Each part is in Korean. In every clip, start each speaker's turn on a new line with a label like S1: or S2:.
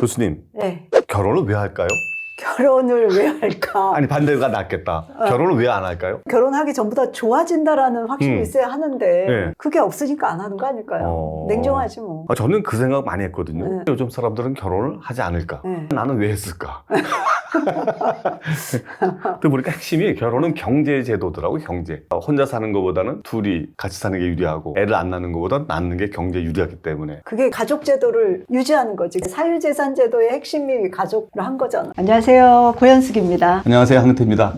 S1: 교수님,
S2: 네.
S1: 결혼을 왜 할까요?
S2: 결혼을 왜 할까?
S1: 아니 반대가 낫겠다.
S2: 어.
S1: 결혼을 왜 안 할까요?
S2: 결혼하기 전보다 좋아진다라는 확신이
S1: 음.
S2: 있어야 하는데
S1: 네.
S2: 그게 없으니까 안 하는 거 아닐까요?
S1: 어.
S2: 냉정하지 뭐.
S1: 아, 저는 그 생각 많이 했거든요.
S2: 네.
S1: 요즘 사람들은 결혼을 하지 않을까?
S2: 네.
S1: 나는 왜 했을까? 또 보니까 핵심이 결혼은 경제 제도더라고 경제. 어, 혼자 사는 것보다는 둘이 같이 사는 게 유리하고 애를 안 낳는 것보다 낳는 게 경제 유리하기 때문에
S2: 그게 가족 제도를 유지하는 거지. 사유재산 제도의 핵심이 가족을 한 거잖아. 안녕하세요. 고현숙입니다.
S1: 안녕하세요 황태입니다.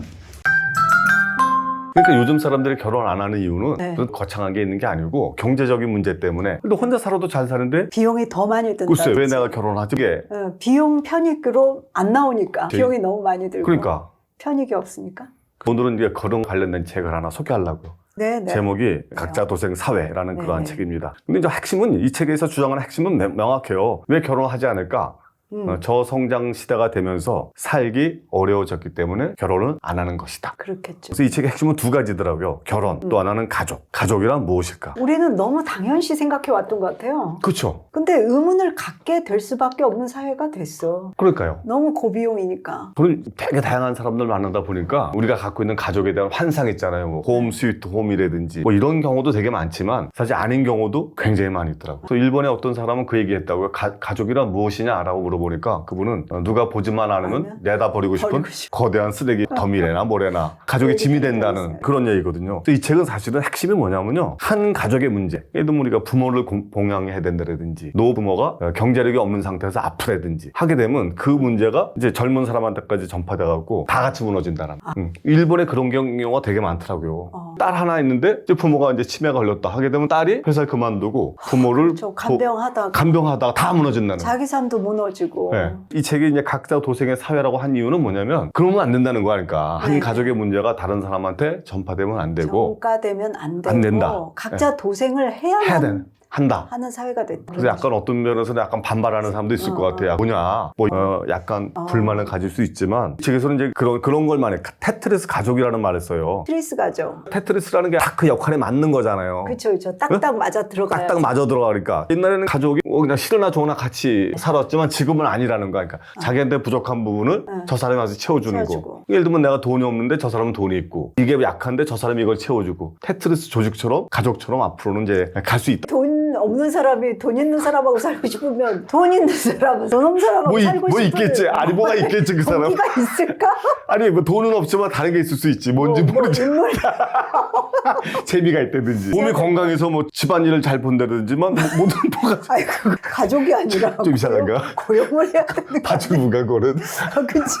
S1: 그러니까 요즘 사람들이 결혼 안 하는 이유는
S2: 네.
S1: 거창한 게 있는 게 아니고 경제적인 문제 때문에 근데 혼자 살아도 잘 사는데
S2: 비용이 더 많이 든다.
S1: 글쎄 왜 내가 결혼하지? 이게
S2: 어, 비용 편익으로 안 나오니까
S1: 네.
S2: 비용이 너무 많이 들고
S1: 그러니까
S2: 편익이 없으니까.
S1: 오늘은 이제 결혼 관련된 책을 하나 소개하려고요.
S2: 네, 네.
S1: 제목이 각자 도생 사회라는
S2: 네.
S1: 그러한 책입니다. 근데 이제 핵심은 이 책에서 주장하는 핵심은 명- 명확해요. 왜 결혼하지 않을까?
S2: 음,
S1: 어, 저성장 시대가 되면서 살기 어려워졌기 때문에 결혼을 안 하는 것이다.
S2: 그렇겠죠.
S1: 그래서 이 책의 핵심은 두 가지더라고요. 결혼,
S2: 음.
S1: 또 하나는 가족. 가족이란 무엇일까?
S2: 우리는 너무 당연시 생각해 왔던 것 같아요.
S1: 그렇죠.
S2: 근데 의문을 갖게 될 수밖에 없는 사회가 됐어.
S1: 그러니까요.
S2: 너무 고비용이니까.
S1: 저는 되게 다양한 사람들 만나다 보니까 우리가 갖고 있는 가족에 대한 환상 있잖아요. 뭐 홈 스위트 홈이라든지 뭐 이런 경우도 되게 많지만 사실 아닌 경우도 굉장히 많이 있더라고요. 그래서 일본의 어떤 사람은 그 얘기 했다고요. 가, 가족이란 무엇이냐라고 물어보 니까 그분은 어, 누가 보지만 않으면 내다 버리고 싶은. 거대한 쓰레기 더미래나 뭐래나 가족의 짐이 된다는 그런 얘기거든요. 이 책은 사실은 핵심이 뭐냐면요. 한 가족의 문제. 예를 들면 우리가 부모를 공- 봉양해야 된다든지 노부모가 어, 경제력이 없는 상태에서 아프다든지 하게 되면 그 문제가 이제 젊은 사람한테까지 전파돼 갖고 다 같이 무너진다는. 음. 일본에 그런 경우가 되게 많더라고요.
S2: 어.
S1: 딸 하나 있는데 이제 부모가 이제 치매가 걸렸다 하게 되면 딸이 회사를 그만두고 부모를
S2: 간병하다가
S1: 간병하다가 다 무너진다는.
S2: 자기 삶도 무너지고.
S1: 네. 이 책이 이제 각자 도생의 사회라고 한 이유는 뭐냐면 그러면 안 된다는 거 아닐까. 한
S2: 네.
S1: 가족의 문제가 다른 사람한테 전파되면 안 되고
S2: 정가되면 안 되고
S1: 안 된다.
S2: 각자 도생을 해야만
S1: 해야 되는 한다.
S2: 하는 사회가 됐다.
S1: 그래서 약간 어떤 면에서는 약간 반발하는 사람도 있을
S2: 어,
S1: 것 같아요. 뭐냐, 뭐 어, 약간
S2: 어.
S1: 불만을 가질 수 있지만 이 책에서는 이제 그런 그런 걸 말해. 테트리스 가족이라는 말을 써요.
S2: 스트레스 가죠.
S1: 테트리스라는 게 딱 그 역할에 맞는 거잖아요.
S2: 그렇죠, 그렇죠. 딱딱 맞아 들어가야.
S1: 딱딱 맞아 들어가니까 옛날에는 가족이 뭐 그냥 싫으나 좋으나 같이 살았지만 지금은 아니라는 거야. 그러니까 자기한테 부족한 부분을
S2: 응.
S1: 저 사람이 와서 채워주는
S2: 채워주고.
S1: 거. 예를 들면 내가 돈이 없는데 저 사람은 돈이 있고 이게 약한데 저 사람이 이걸 채워주고 테트리스 조직처럼 가족처럼 앞으로는 이제 갈 수 있다.
S2: 돈 없는 사람이 돈 있는 사람하고 살고 싶으면 돈 있는 사람은 돈 없는 사람하고
S1: 뭐, 이-
S2: 살고
S1: 뭐
S2: 싶은
S1: 있겠지. 아니 뭐가 있겠지 그 사람.
S2: 동기가 있을까?
S1: 아니 뭐 돈은 없지만 다른 게 있을 수 있지. 뭔지
S2: 뭐, 뭐
S1: 모르지.
S2: 인물
S1: 재미가 있다든지 몸이 건강해서 뭐 집안일을 잘 본다든지만 뭐, 뭐든 뭐가
S2: 아이 그 가족이 아니라
S1: 좀 이상한가?
S2: 고용, 고용을 해야 되는 거
S1: 봐주부가 거는.
S2: 아, 그치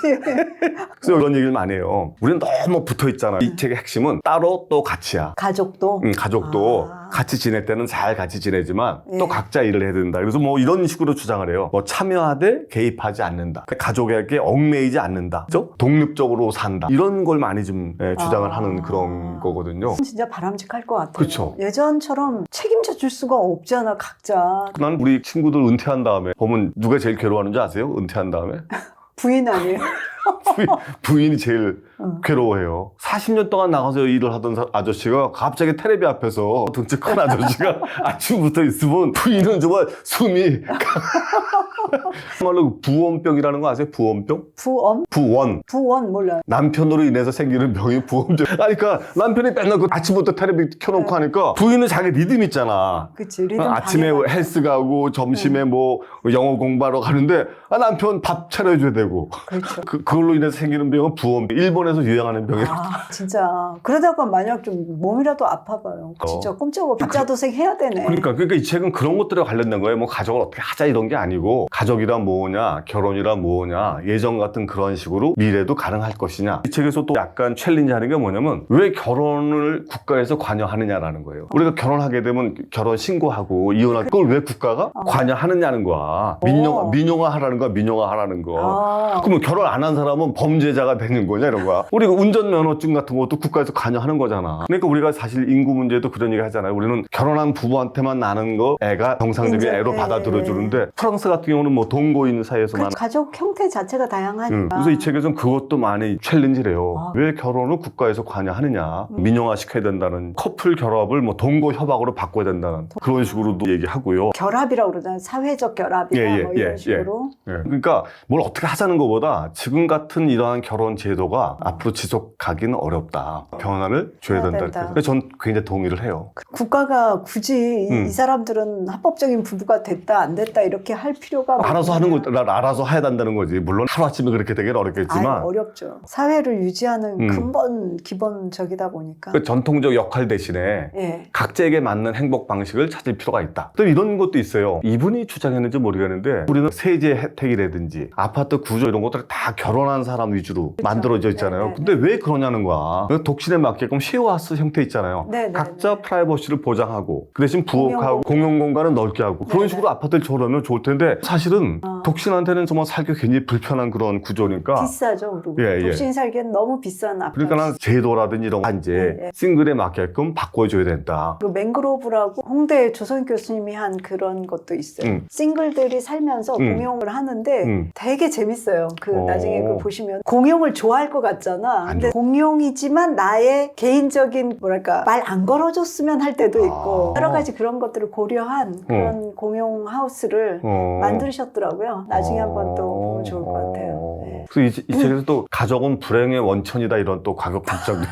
S1: 그래서 이런 얘기를 많이 해요. 우리는 너무 붙어 있잖아. 이 책의 핵심은 따로 또 같이야.
S2: 가족도
S1: 음, 가족도
S2: 아.
S1: 같이 지낼 때는 잘 같이 지내지만
S2: 예.
S1: 또 각자 일을 해야 된다. 그래서 뭐 이런 식으로 주장을 해요. 뭐 참여하되 개입하지 않는다. 가족에게 얽매이지 않는다. 그죠? 독립적으로 산다. 이런 걸 많이 좀 예, 주장을
S2: 아.
S1: 하는 그런 거거든요.
S2: 진짜 바람직할 것 같아요.
S1: 그쵸.
S2: 예전처럼 책임져 줄 수가 없잖아 각자
S1: 난 우리 친구들 은퇴한 다음에 보면 누가 제일 괴로워하는지 아세요? 은퇴한 다음에
S2: 부인 아니에요?
S1: 부인, 부인이 제일
S2: 응.
S1: 괴로워해요. 40년 동안 나가서 일을 하던 사- 아저씨가 갑자기 텔레비 앞에서 등치 큰 아저씨가 아침부터 있으면 부인은 정말 숨이 정말로 부원병이라는 거 아세요? 부원병?
S2: 부엄?
S1: 부원.
S2: 부원 몰라.
S1: 남편으로 인해서 생기는 병이 부원병. 아니, 그러니까 남편이 맨날 그 아침부터 텔레비 켜놓고
S2: 네.
S1: 하니까 부인은 자기 리듬 있잖아.
S2: 그치 리듬
S1: 아침에
S2: 방해가-
S1: 헬스 가고 점심에 뭐 영어 공부하러 가는데 아, 남편 밥 차려줘야 되고
S2: 그렇죠.
S1: 그, 그걸로 인해서 생기는 병은 부원병. 일본에서 유행하는 병이라고.
S2: 아 진짜 그러다가 만약 좀 몸이라도 아파봐요.
S1: 어.
S2: 진짜 꼼짝없이 각자 도생 해야 되네.
S1: 그러니까 그러니까 이 책은 그런 것들에 관련된 거예요. 뭐 가족을 어떻게 하자 이런 게 아니고 가족이란 뭐냐, 결혼이란 뭐냐, 예전 같은 그런 식으로 미래도 가능할 것이냐. 이 책에서 또 약간 챌린지 하는 게 뭐냐면 왜 결혼을 국가에서 관여하느냐라는 거예요. 우리가 결혼하게 되면 결혼 신고하고 이혼하고 그걸 왜 국가가 관여하느냐는 거야. 민영
S2: 어.
S1: 민영화 하라는 거야, 민영화 하라는 거.
S2: 아,
S1: 그러면 결혼 안 한 사람은 범죄자가 되는 거냐 이런 거야. 우리 가 운전면허증 같은 것도 국가에서 관여하는 거잖아. 그러니까 우리가 사실 인구 문제도 그런 얘기 하잖아요. 우리는 결혼한 부부한테만 나는 거 애가 정상적인. 애로
S2: 네.
S1: 받아들여 주는데 프랑스 같은 경우는 경우는 뭐 동거인 사이에서만
S2: 그 가족 형태 자체가 다양하니까.
S1: 응. 그래서 이 책에서는 그것도 많이 챌린지래요.
S2: 아.
S1: 왜 결혼을 국가에서 관여하느냐.
S2: 음.
S1: 민영화 시켜야 된다는 커플 결합을 뭐 동거 협약으로 바꿔야 된다는 그런 식으로도 얘기하고요.
S2: 결합이라고 그러잖아요. 사회적 결합이나
S1: 예, 예,
S2: 뭐 이런
S1: 예,
S2: 식으로.
S1: 예. 그러니까 뭘 어떻게 하자는 것보다 지금 같은 이러한 결혼 제도가 앞으로 지속하기는 어렵다. 변화를 줘야
S2: 해야
S1: 된다.
S2: 된다.
S1: 그래서 전 굉장히 동의를 해요.
S2: 그 국가가 굳이 이-
S1: 음.
S2: 이 사람들은 합법적인 부부가 됐다 안 됐다 이렇게 할 필요가
S1: 알아서 하는. 거, 나- 알아서 해야 된다는 거지. 물론 하루 아침에 그렇게 되긴
S2: 아유,
S1: 어렵겠지만.
S2: 어렵죠. 사회를 유지하는
S1: 음.
S2: 근본 기본적이다 보니까.
S1: 그 전통적 역할 대신에
S2: 예.
S1: 각자에게 맞는 행복 방식을 찾을 필요가 있다. 또 이런 것도 있어요. 이분이 주장했는지 모르겠는데 우리는 세제 혜택이라든지 아파트 구조 이런 것들을 다 결혼한 사람 위주로
S2: 그쵸.
S1: 만들어져 있잖아요.
S2: 네, 네,
S1: 근데 왜 그러냐는 거야. 그 독신에 맞게끔 쉐어하우스 형태 있잖아요.
S2: 네, 네,
S1: 각자
S2: 네.
S1: 프라이버시를 보장하고 그 대신 부엌하고 공용 공간은 넓게 하고 그런
S2: 네,
S1: 식으로 아파트를 조르면 좋을 텐데 사실 은
S2: 어.
S1: 독신한테는 정말 살기 굉장히 불편한 그런 구조니까
S2: 비싸죠, 그리고.
S1: 예, 예.
S2: 독신 살기엔 너무 비싼 아파트.
S1: 그러니까 는 제도라든지 이런 거 이제
S2: 네, 네.
S1: 싱글에 맞게끔 바꿔줘야 된다.
S2: 그 맹그로브라고 홍대 조선 교수님이 한 그런 것도 있어요.
S1: 음.
S2: 싱글들이 살면서
S1: 음.
S2: 공용을 하는데
S1: 음.
S2: 되게 재밌어요. 그
S1: 어.
S2: 나중에 그 보시면 공용을 좋아할 것 같잖아.
S1: 안
S2: 근데 공용이지만 나의 개인적인 뭐랄까 말 안 걸어줬으면 할 때도 있고
S1: 아.
S2: 여러 가지 그런 것들을 고려한 그런 공용 하우스를
S1: 어.
S2: 만 드셨더라고요. 나중에 한번 또 보면 좋을 것 같아요.
S1: 어.
S2: 네.
S1: 그래서 이, 이 책에서 또 가족은 불행의 원천이다 이런 또 가격 분석도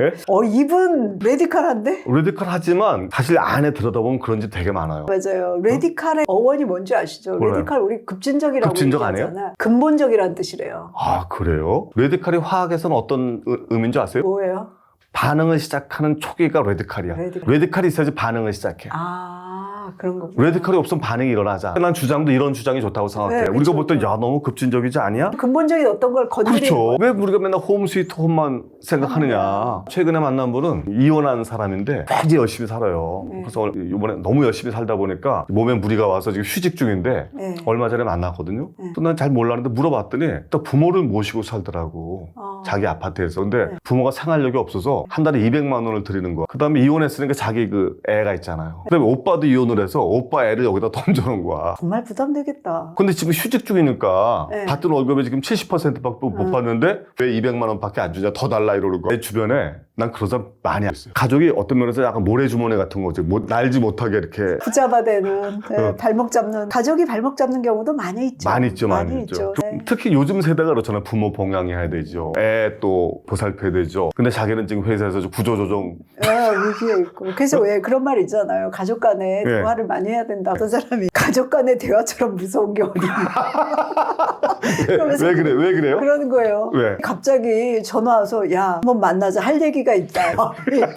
S1: 예?
S2: 어 이분 레디칼한데?
S1: 레디컬 하지만 사실 안에 들여다보면 그런 집 되게 많아요.
S2: 맞아요. 레디칼의 어원이 뭔지 아시죠?
S1: 몰라요.
S2: 레디칼 우리 급진적이라고
S1: 급진적 아니에요?
S2: 얘기하잖아요. 근본적이라는 뜻이래요.
S1: 아 그래요? 레디칼이 화학에서는 어떤 의- 의미인지 아세요?
S2: 뭐예요?
S1: 반응을 시작하는 초기가 레디칼이야.
S2: 레디칼.
S1: 레디칼이 있어야지 반응을 시작해.
S2: 아 그런 거.
S1: 레디칼이 없으면 반응이 일어나자. 난 주장도 이런 주장이 좋다고 생각해.
S2: 네,
S1: 우리가 볼 때. 야 너무 급진적이지 않냐?
S2: 근본적인 어떤 걸 건드리는
S1: 그렇죠. 왜 우리가 맨날 홈 스위트 홈만 생각하느냐. 최근에 만난 분은 이혼한 사람인데 되게 열심히 살아요.
S2: 네.
S1: 그래서 이번에 너무 열심히 살다 보니까 몸에 무리가 와서 지금 휴직 중인데
S2: 네.
S1: 얼마 전에 만났거든요.
S2: 네.
S1: 또난 잘 몰랐는데 물어봤더니 또 부모를 모시고 살더라고.
S2: 어.
S1: 자기 아파트에서. 근데
S2: 네.
S1: 부모가 생활력이 없어서 한 달에 200만 원을 드리는 거야. 그 다음에 이혼했으니까 자기 그 애가 있잖아요. 그 다음에 오빠도 이혼을 해서 오빠 애를 여기다 던져놓은 거야.
S2: 정말 부담되겠다.
S1: 근데 지금 휴직 중이니까
S2: 네.
S1: 받던 월급이 지금 70%밖에 못
S2: 음.
S1: 받는데 왜 200만 원밖에 안 주냐 더 달라 이러는 거야. 내 주변에 난 그런 사람 많이 있어요. 가족이 어떤 면에서 약간 모래주머니 같은 거지. 뭐, 날지 못하게 이렇게
S2: 붙잡아 대는 네,
S1: 어.
S2: 발목 잡는 가족이 발목 잡는 경우도 많이 있죠.
S1: 많이 있죠, 많이, 있죠.
S2: 네.
S1: 특히 요즘 세대가 그렇잖아요. 부모 봉양해야 되죠. 애또 보살펴야 되죠. 근데 자기는 지금 회사에서 구조조정
S2: 네, 위기에 있고. 그래서 왜 그런 말 있잖아요. 가족 간에
S1: 네.
S2: 대화를 많이 해야 된다. 어떤 사람이 가족 간의 대화처럼 무서운 게 어딨나. 그러면서
S1: 왜 그래? 왜 그래요?
S2: 그러는 거예요.
S1: 왜?
S2: 갑자기 전화 와서 야 한번 만나자 할 얘기가 있다.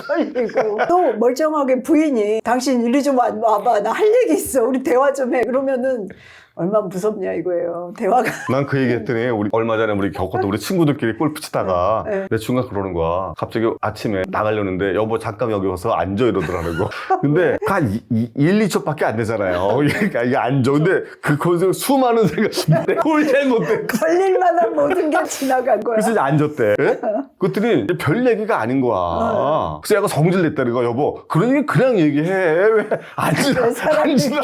S2: 떨리고 또 멀쩡하게 부인이 당신 이리 좀 와- 와봐 나 할 얘기 있어 우리 대화 좀 해. 그러면은 얼마나 무섭냐 이거예요. 대화가
S1: 난 그 얘기 했더니 우리 얼마 전에 우리 겪었던 우리 친구들끼리 골프 치다가
S2: 네.
S1: 내 친구가 그러는 거야. 갑자기 아침에 나가려는데 여보 잠깐 여기 와서 앉아 이러더라는 거. 근데 그한 1, 2초밖에 안 되잖아요. 그러니까 이게 앉아. 근데 그 거기서 수많은 생각이 뭘 잘못된
S2: 걸릴 만한 모든 게 지나간 거야.
S1: 그래서 이제 앉았대. 예? 그랬더니 이제 별 얘기가 아닌 거야. 그래서 약간 성질 냈다는 거야, 여보. 그러니 그냥 얘기해. 왜 앉으라,
S2: 왜 사람이
S1: 앉으라.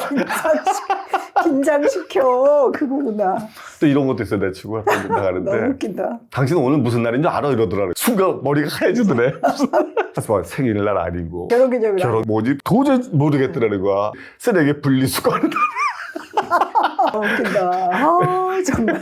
S2: 긴장시- 긴장시켜 그거구나.
S1: 또 이런 것도 있어, 내 친구가
S2: 너무
S1: 나가는데.
S2: 웃긴다.
S1: 당신 오늘 무슨 날인지 알아? 이러더라. 순간 머리가 하얘지더래. 그래서 막 생일날 아니고.
S2: 결혼 기념일
S1: 결혼 뭐지? 도저히 모르겠더라는 거야. 쓰레기 분리수거하는
S2: 아, 웃긴다. 아 정말.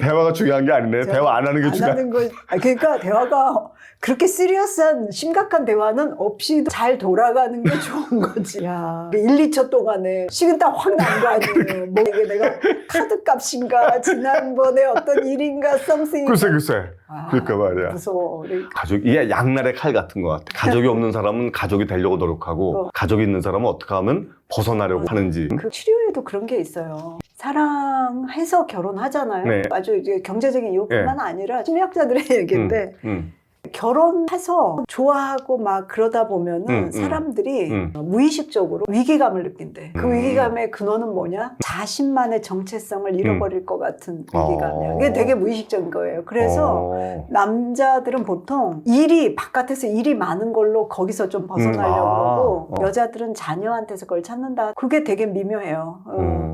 S1: 대화가 중요한 게 아니네. 대화 안 하는
S2: 게안
S1: 중요한.
S2: 하는. 아, 그러니까 대화가 그렇게 시리어스한 심각한 대화는 없이 잘 돌아가는 게 좋은 거지. 야, 1, 2초 동안에 식은땀 확 난 거 아니에요. 뭐 이게 내가 카드 값인가 지난번에 어떤 일인가 something.
S1: 글쎄, 글쎄.
S2: 아,
S1: 그러니까 말이야.
S2: 무서워. 그러니까.
S1: 가족, 이게 양날의 칼 같은 것 같아. 가족이 없는 사람은 가족이 되려고 노력하고,
S2: 어.
S1: 가족이 있는 사람은 어떻게 하면 벗어나려고 하는지.
S2: 그 치료 에도 그런 게 있어요. 사랑해서 결혼하잖아요.
S1: 네.
S2: 아주 이제 경제적인 이유뿐만 아니라 심리학자들의 얘기인데
S1: 음.
S2: 결혼해서 좋아하고 막 그러다 보면은
S1: 음, 음.
S2: 사람들이
S1: 음.
S2: 무의식적으로 위기감을 느낀대. 그
S1: 음.
S2: 위기감의 근원은 뭐냐? 자신만의 정체성을 잃어버릴 것 같은
S1: 어.
S2: 위기감이에요. 이게 되게 무의식적인 거예요. 그래서
S1: 어.
S2: 남자들은 보통 일이 바깥에서 일이 많은 걸로 거기서 좀 벗어나려고
S1: 음, 아,
S2: 그러고
S1: 어.
S2: 여자들은 자녀한테서 그걸 찾는다. 그게 되게 미묘해요. 어.
S1: 음.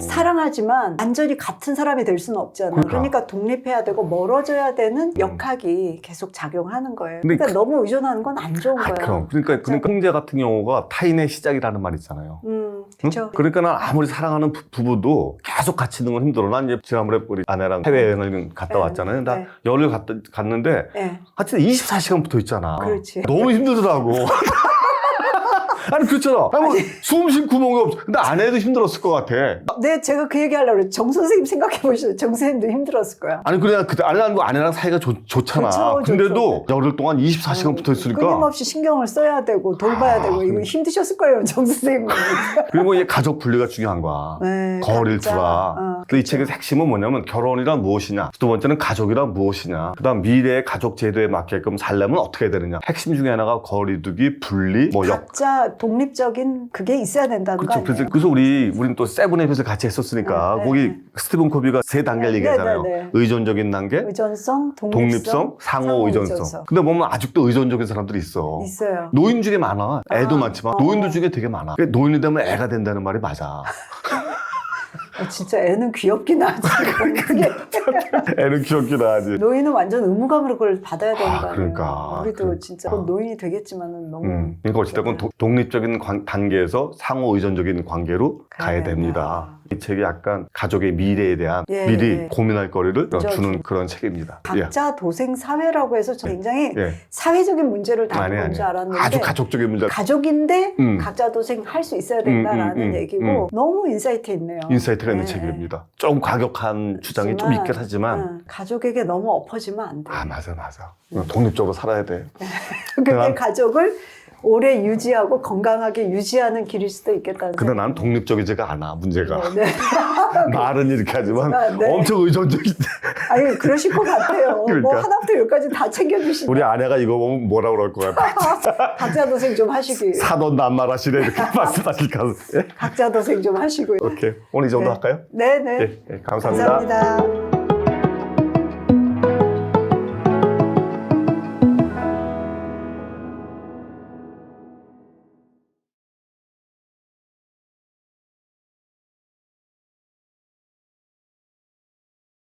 S2: 사랑하지만 완전히 같은 사람이 될 수는 없잖아.
S1: 그러니까.
S2: 그러니까 독립해야 되고 멀어져야 되는 역학이 계속 작용하는 거예요. 그러니까 너무 의존하는 건 안 좋은
S1: 아,
S2: 거야.
S1: 그럼. 그러니까, 그러니까 형제 같은 경우가 타인의 시작이라는 말 있잖아요.
S2: 음,
S1: 응?
S2: 그렇죠.
S1: 그러니까 난 아무리 사랑하는 부- 부부도 계속 같이 있는 건 힘들어. 난 이제 지난번에 우리 아내랑 해외 여행을 갔다
S2: 네,
S1: 왔잖아요. 나
S2: 네.
S1: 열흘 갔다, 갔는데
S2: 네.
S1: 하여튼 24시간 붙어 있잖아.
S2: 그렇지.
S1: 너무 힘들더라고. 아니 그렇잖아. 아니, 뭐, 숨쉴 구멍이 없어. 근데 아내도 힘들었을 것 같아.
S2: 네, 제가 그 얘기 하려고 그랬죠. 정 선생님 생각해 보시죠. 정 선생님도 힘들었을 거야.
S1: 아니 그래 그때 아내랑 뭐 아내랑 사이가 좋, 좋잖아.
S2: 좋죠,
S1: 근데도 열흘 동안 24시간 붙어 있으니까
S2: 끊임없이 신경을 써야 되고 돌봐야
S1: 아,
S2: 되고 이거
S1: 그래.
S2: 힘드셨을 거예요, 정 선생님.
S1: 그리고 이 가족 분리가 중요한 거야.
S2: 네,
S1: 거리를 두라.
S2: 어,
S1: 근데 이 책의 핵심은 뭐냐면 결혼이란 무엇이냐. 두 번째는 가족이란 무엇이냐. 그다음 미래의 가족 제도에 맞게끔 살려면 어떻게 되느냐. 핵심 중에 하나가 거리두기, 분리, 뭐 역.
S2: 각자 독립적인 그게 있어야 된다는 거
S1: 그렇죠.
S2: 아니에요?
S1: 그래서, 그래서 우리 우리는 또 세븐에잇을 같이 했었으니까
S2: 네, 네,
S1: 거기
S2: 네.
S1: 스티븐 코비가 세 단계를
S2: 네,
S1: 얘기하잖아요.
S2: 네, 네.
S1: 의존적인 단계,
S2: 의존성, 독립성,
S1: 독립성, 상호 의존성. 근데 보면 아직도 의존적인 사람들이 있어.
S2: 있어요.
S1: 노인 중에 많아. 애도
S2: 아,
S1: 많지만
S2: 어.
S1: 노인들 중에 되게 많아. 그러니까 노인이 되면 애가 된다는 말이 맞아.
S2: 어, 진짜 애는 귀엽긴 하지. 그게
S1: 애는 귀엽긴 하지.
S2: 노인은 완전 의무감으로 그걸 받아야 되는
S1: 아,
S2: 거 아니에요.
S1: 그러니까.
S2: 우리도
S1: 그러니까.
S2: 진짜 곧 노인이 되겠지만은 너무
S1: 음, 그러니까 어찌됐건 도- 독립적인 관- 단계에서 상호 의존적인 관계로
S2: 가야
S1: 가야. 됩니다. 이 책이 약간 가족의 미래에 대한
S2: 예,
S1: 미리
S2: 예.
S1: 고민할 거리를
S2: 그죠,
S1: 주는
S2: 좀.
S1: 그런 책입니다. 예.
S2: 각자 도생 사회라고 해서 저 굉장히
S1: 예.
S2: 사회적인 문제를 다루는
S1: 아니.
S2: 줄 알았는데
S1: 아주 가족적인 문제.
S2: 가족인데
S1: 음.
S2: 각자 도생 할 수 있어야 된다라는
S1: 음, 음, 음,
S2: 얘기고 너무 인사이트 있네요.
S1: 인사이트가 있는
S2: 네,
S1: 책입니다. 좀 과격한 주장이 좀 있긴 하지만
S2: 응, 가족에게 너무 엎어지면 안 돼.
S1: 아 맞아 맞아. 독립적으로 살아야 돼.
S2: 근데
S1: 난-
S2: 가족을 오래 유지하고 건강하게 유지하는 길일 수도 있겠다는
S1: 근데 난 독립적이지가 않아 문제가.
S2: 네, 네.
S1: 말은 이렇게 하지만
S2: 아, 네.
S1: 엄청 의존적인데
S2: 아니 그러실 것 같아요. 뭐
S1: 그러니까.
S2: 하나부터 열까지 다 챙겨주시고
S1: 우리 아내가 이거 보면 뭐라 그럴 것 같아.
S2: 각자 도생 좀 하시기.
S1: 사돈 남말하시네 이렇게 말씀하실 까 예?
S2: 각자 도생 좀 하시고요.
S1: 오케이 오늘 이 정도
S2: 네.
S1: 할까요?
S2: 네네.
S1: 예, 예, 감사합니다.
S2: 감사합니다.